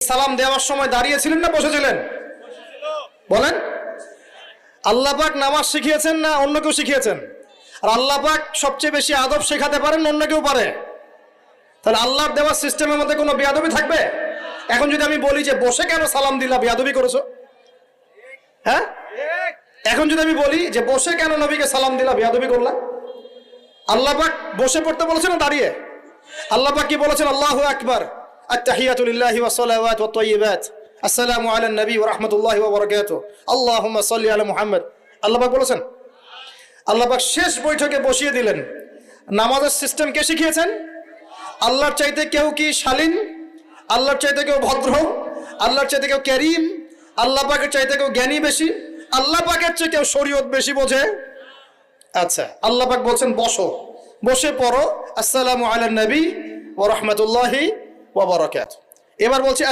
সালাম দেওয়ার সময় দাঁড়িয়েছিলেন না, বসেছিলেন? বলেন। আল্লাহ পাক নামাজ শিখিয়েছেন না, অন্য কেউ শিখিয়েছেন? আর আল্লাহ পাক সবচেয়ে বেশি আদব শেখাতে পারেন, অন্য কেউ পারে? তাহলে আল্লাহর দেওয়ার সিস্টেমের মধ্যে কোনো বেয়াদবি থাকবে? এখন যদি আমি বলি যে, বসে কেন সালাম দিলা, বেয়াদবি করেছ? হ্যাঁ? এখন যদি আমি বলি যে, বসে কেন নবীকে সালাম দিলা, বেয়াদবি করলা? আল্লাহ পাক বসে পড়তে বলেছেন না, দাঁড়িয়ে? আল্লাহ পাক কি বলেছেন? আল্লাহু আকবার। التحيات لله والصلوات والطيبات السلام على النبي ورحمة الله وبركاته اللهم صل على محمد আল্লাহ পাক বলেছেন আল্লাহ পাক শেষ বৈঠকে বসিয়ে দিলেন নামাজের সিস্টেম কে শিখিয়েছেন আল্লাহর চাইতে কেউ কি শালীন আল্লাহর চাইতে কেউ ভদ্র আল্লাহর চাইতে কেউ ক্যারিম আল্লাহ পাকের চাইতে কেউ জ্ঞানী বেশি আল্লাহ পাকের চেয়ে কেউ শরীয়ত বেশি বোঝে আচ্ছা আল্লাহ পাক বলছেন বসো বসে পড়ো আসসালামু আলা নবী ও রহমতুল্লাহি ওয়া বারাকাত। এবার বলছি